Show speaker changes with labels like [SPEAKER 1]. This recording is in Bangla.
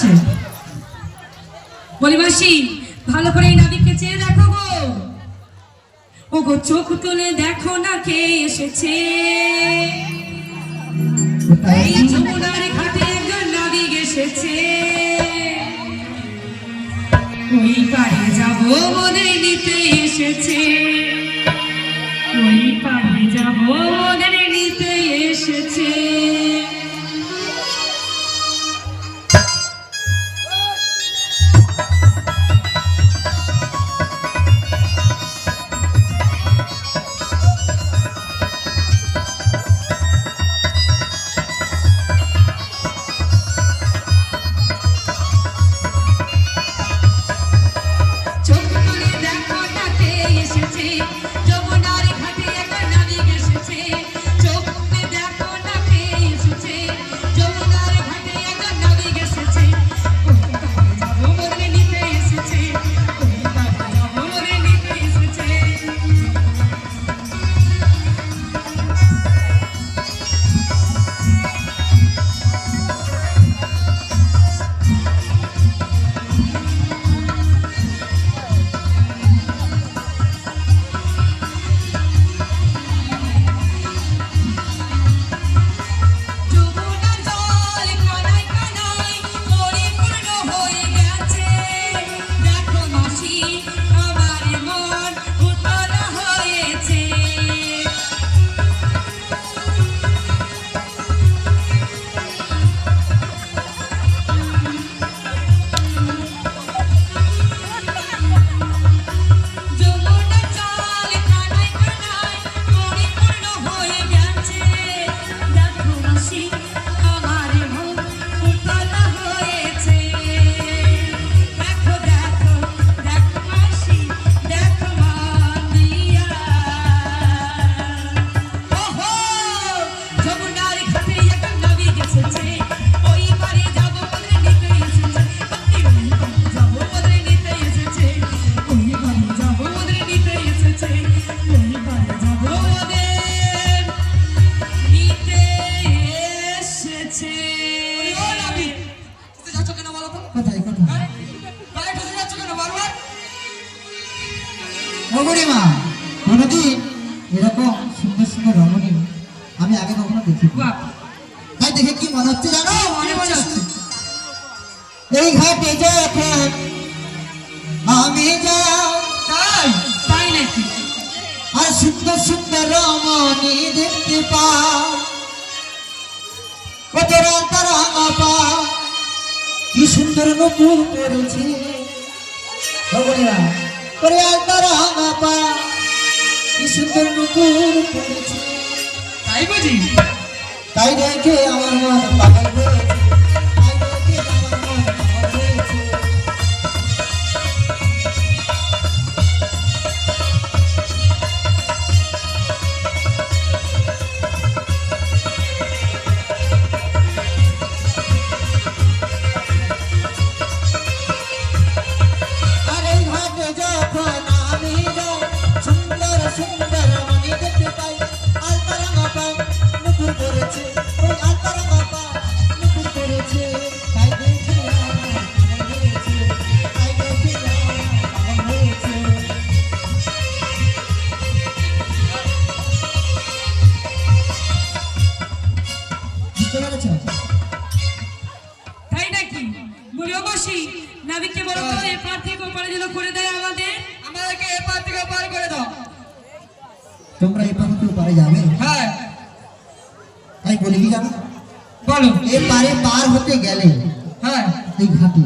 [SPEAKER 1] যাচ্ছে বলি মাসি ভালো করে এই নাবিককে চেয়ে দেখো গো। ও গো চোখ তুলে দেখো না কে এসেছে। এই যমুনার ঘাটে একজন নাবিক এসেছে। ওই পারে যাব মোদের নিতে এসেছে। ওই পারে যাব মোদের
[SPEAKER 2] রমণীমা কোনোদিন এরকম সুন্দর সুন্দর রমণী আমি আগে কখনো দেখি
[SPEAKER 1] বাহ।
[SPEAKER 2] তাই দেখে কি মনে হচ্ছে জানো?
[SPEAKER 1] মনে মনে হচ্ছে।
[SPEAKER 2] এই ঘাটে যখন আমি যাই
[SPEAKER 3] তাই?
[SPEAKER 1] তাই নাকি?
[SPEAKER 2] আর সুন্দর সুন্দর রমণী দেখতে পাই কত রাঙা পা কি সুন্দর নতুন করেছে রমণীরা করে তারা পা কি সুন্দর নতুন করেছে
[SPEAKER 3] তাই বুঝি
[SPEAKER 2] তাই দেখে আমার মন পাগল
[SPEAKER 1] বলি অবশ্যই নাবিককে বলো তো এপার থেকে ওপারে যেন করে দেয় আমাদের।
[SPEAKER 3] আমাদেরকে এপার থেকে পার করে দাও।
[SPEAKER 2] তোমরা এপার থেকে পারে যাবে?
[SPEAKER 3] হ্যাঁ।
[SPEAKER 2] তাই বলি কি জানো?
[SPEAKER 3] বলো।
[SPEAKER 2] এ পারে পার হতে গেলে
[SPEAKER 3] হ্যাঁ।
[SPEAKER 2] এই ঘাটে